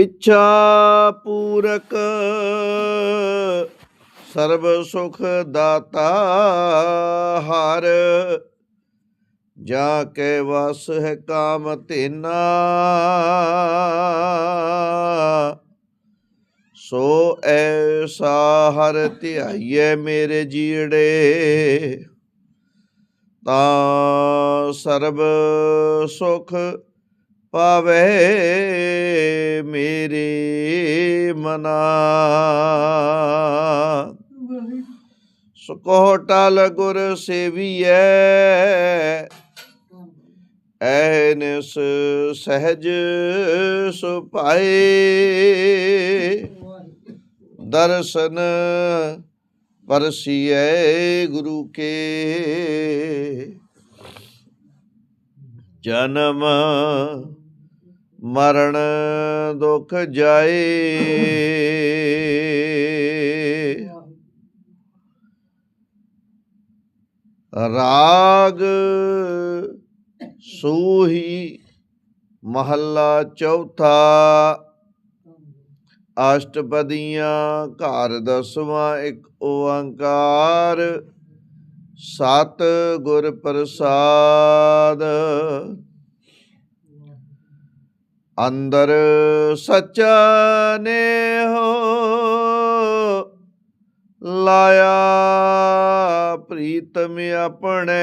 ਇੱਛਾ ਪੂਰਕ ਸਰਬ ਸੁਖ ਦਾਤਾ ਹਰ। ਜਾ ਕੇ ਵਸ ਹੈ ਕਾਮ ਤੇਨਾ ਸੋ ਐਸਾ ਹਰ ਧਿਆਈਏ ਮੇਰੇ ਜੀੜੇ। ਤਾਂ ਸਰਬ ਸੁਖ ਪਾਵੇ ਮੇਰੇ ਮਨਾ। ਸੁਕੋ ਟਲ ਗੁਰ ਸੇਵੀਐ। ਐਨਸ ਸਹਿਜ ਸੁਭਾਏ। ਦਰਸ਼ਨ ਪਰਸੀਐ ਗੁਰੂ ਕੇ। ਜਨਮ ਮਰਨ ਦੁਖ ਜਾਏ। ਰਾਗ ਸੂਹੀ ਮਹੱਲਾ ਚੌਥਾ। ਅਸ਼ਟਪਦੀਆਂ ਘਰ ਦਸਵਾਂ ਇੱਕ ਓੰਕਾਰ। ਸਤ ਗੁਰ ਪ੍ਰਸਾਦ ਅੰਦਰ ਸੱਚਾ ਨੇ ਹੋ ਲਾਇਆ ਪ੍ਰੀਤਮ ਆਪਣੇ।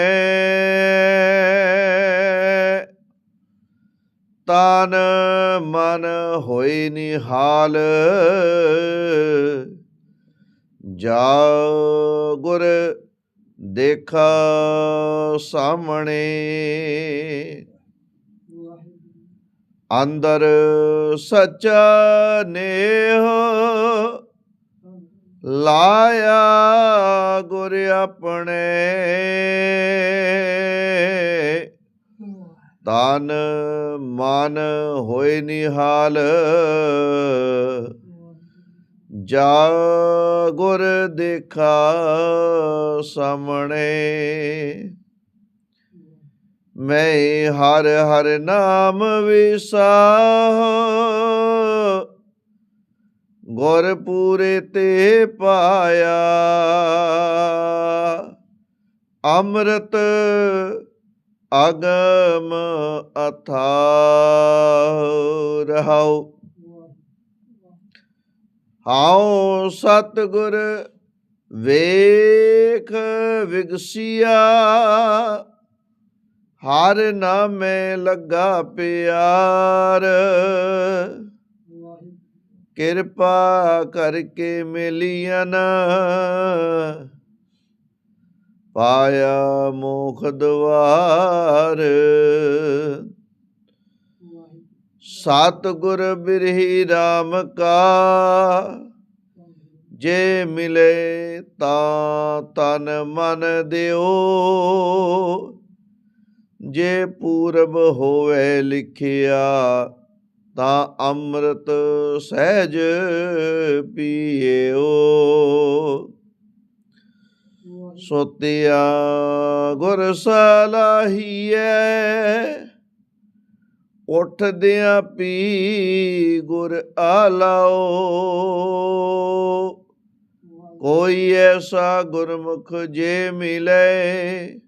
ਤਨ ਮਨ ਹੋਈ ਨਿਹਾਲ, ਜਾ ਗੁਰ ਦੇਖਾ ਸਾਹਮਣੇ। ਅੰਦਰ ਸੱਚਾ ਨੇਹ ਲਾਇਆ ਗੁਰ ਆਪਣੇ। ਤਨ ਮਨ ਹੋਏ ਨਿਹਾਲ ਜਾ ਗੁਰ ਦੇਖਾ ਸਾਹਮਣੇ। ਮੈਂ ਹਰ ਹਰ ਨਾਮ ਵਿਸਾਹ। ਗੁਰ ਪੂਰੇ ਤੇ ਪਾਇਆ। ਅੰਮ੍ਰਿਤ ਅਗਮ ਅਥਾ ਰਹਾਉ ਹਾਉ ਸਤਿਗੁਰ ਵੇਖ ਵਿਗਸਿਆ। ਹਰ ਨਾਮੇ ਲੱਗਾ ਪਿਆਰ। ਕਿਰਪਾ ਕਰਕੇ ਮਿਲੀਆਂ ਪਾਇਆ ਮੋਖ ਦਵਾਰ। ਸਤ ਗੁਰ ਬਿਰਹੀ RAM ਕਾ। ਜੇ ਮਿਲੇ ਤਾਂ ਤਨ ਮਨ ਦਿਓ। ਜੇ ਪੂਰਬ ਹੋਵੇ ਲਿਖਿਆ, ਤਾਂ ਅੰਮ੍ਰਿਤ ਸਹਿਜ ਪੀਓ ਸੋਤਿਆ ਗੁਰ ਸਲਾਹੀਐ, ਉੱਠਦਿਆਂ ਪੀ ਗੁਰ ਆਲਾਓ। ਕੋਈ ਐਸਾ ਗੁਰਮੁਖ ਜੇ ਮਿਲੇ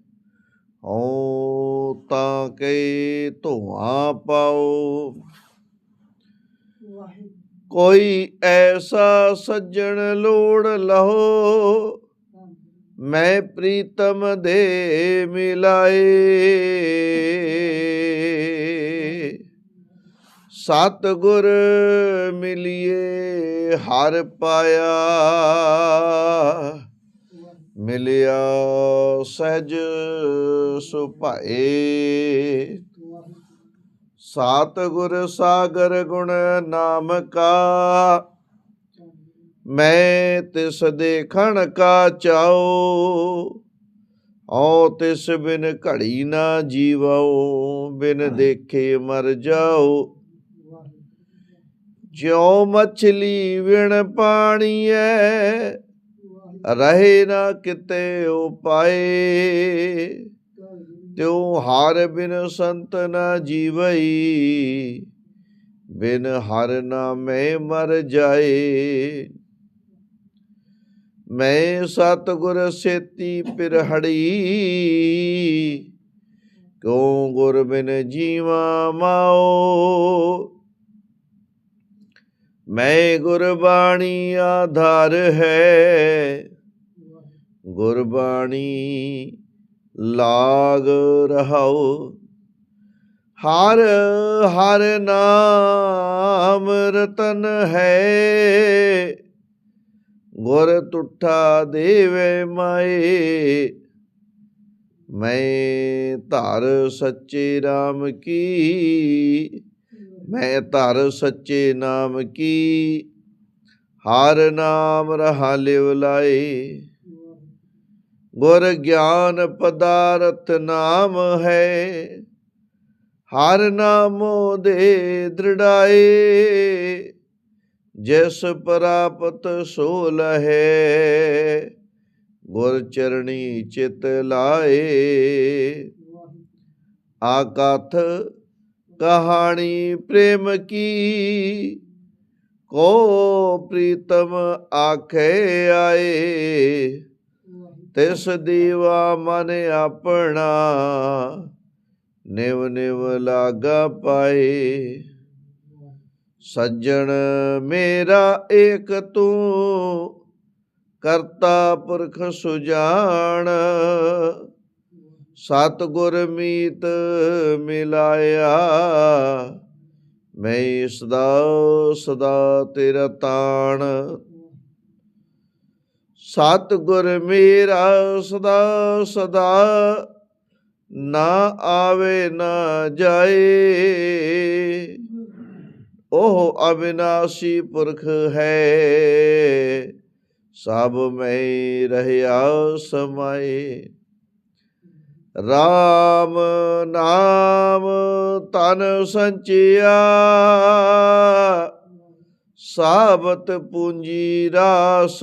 ਹਉ ਤਾਂ ਕੇ ਧੋਆ ਪਾਓ। ਕੋਈ ਐਸਾ ਸੱਜਣ ਲੋੜ ਲਹੋ, ਮੈਂ ਪ੍ਰੀਤਮ ਦੇ ਮਿਲਾਏ। ਸਤ ਗੁਰ ਮਿਲਿਏ ਹਰ ਪਾਇਆ। ਮਿਲਿਆ ਸਹਿਜ ਸੁਭਾਏ। ਸਾਤ ਗੁਰ ਸਾਗਰ ਗੁਣ ਨਾਮ ਕਾ ਮੈਂ ਤਿਸ ਦੇਖਣ ਕਾ ਚਾਓ ਓ ਤਿਸ ਬਿਨ ਘੜੀ ਨਾ ਜੀਵਉ, ਬਿਨ ਦੇਖੇ ਮਰ ਜਾਓ ਜਿਉ ਮਛਲੀ ਵਿਣ ਪਾਣੀ ਪਾਣੀਐ ਰਹੇ ਨਾ ਕਿਤੇ ਉਪਾਏ। ਤਿਉ ਹਰ ਬਿਨ ਸੰਤ ਨਾ ਜੀਵਈ, ਬਿਨ ਹਰ ਨਾ ਮੈਂ ਮਰ ਜਾਏ। ਮੈਂ ਸਤਿਗੁਰ ਸੇਤੀ ਪਿਰਹੜੀ, ਕਿਉ ਗੁਰ ਬਿਨ ਜੀਵਾ ਮਾਓ? ਮੈਂ ਗੁਰਬਾਣੀ ਆਧਾਰ ਹੈ। ਗੁਰਬਾਣੀ ਲਾਗ ਰਹਾਓ ਹਰ ਹਰ ਨਾਮ ਰਤਨ ਹੈ। ਗੁਰ ਤੁਠਾ ਦੇਵੇ ਮਾਏ। ਮੈਂ ਧਰ ਸੱਚੇ RAM ਕੀ। ਮੈਂ ਧਰ ਸੱਚੇ ਨਾਮ ਕੀ, ਹਰ ਨਾਮ ਰਹਾ ਲਿਵ ਲਾਏ। ਗੁਰ ਗਿਆਨ ਪਦਾਰਥ ਨਾਮ ਹੈ, ਹਰ ਨਾਮੋ ਦੇ ਦ੍ਰਿੜਾਏ। ਜਿਸ ਪ੍ਰਾਪਤ ਸੋ ਲਹੇ, ਗੁਰ ਚਰਣੀ ਚਿਤ ਲਾਏ। ਆਕਥ ਕਹਾਣੀ ਪ੍ਰੇਮ ਕੀ? ਕੋ ਪ੍ਰੀਤਮ ਆਖੇ ਆਏ, ਤਿਸ ਦੀਵਾ ਮਨ ਆਪਣਾ ਨਿਵ ਨਿਵ ਲਾਗਾ ਪਾਏ। ਸੱਜਣ ਮੇਰਾ ਏਕ ਤੂੰ, ਕਰਤਾ ਪੁਰਖ ਸੁਜਾਨ ਸਤ ਗੁਰ ਮੀਤ ਮਿਲਾਇਆ। ਮੈਂ ਸਦਾ ਸਦਾ ਤੇਰਾ ਤਾਣ। ਸਤ ਗੁਰ ਮੇਰਾ ਸਦਾ ਸਦਾ ਨਾ ਆਵੇ ਨਾ ਜਾਏ। ਉਹ ਅਬਿਨਾਸੀ ਪੁਰਖ ਹੈ। ਸਭ ਮੈਂ ਰਹਿਆ ਸਮਾਏ। RAM ਨਾਮ ਤਨ ਸੰਚਿਆ, ਸਾਬਤ ਪੂੰਜੀ ਰਾਸ।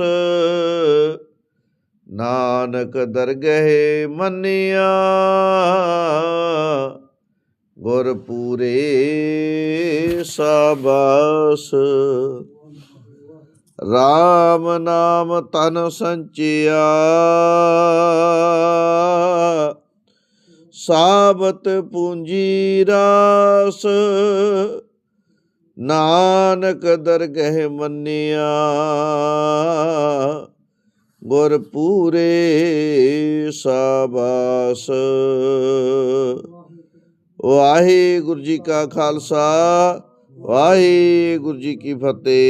ਨਾਨਕ ਦਰਗਹਿ ਮੰਨਿਆ, ਗੁਰ ਪੂਰੇ ਸਾਬਾਸ। RAM ਨਾਮ ਤਨ ਸੰਚਿਆ ਸਾਬਤ ਪੂੰਜੀ ਰਾਸ। ਨਾਨਕ ਦਰਗਹਿ ਮੰਨਿਆ, ਗੁਰ ਪੂਰੇ ਸਾਬਾਸ। ਵਾਹਿਗੁਰੂ ਜੀ ਕਾ ਖਾਲਸਾ, ਵਾਹਿਗੁਰੂ ਜੀ ਕੀ ਫਤਿਹ।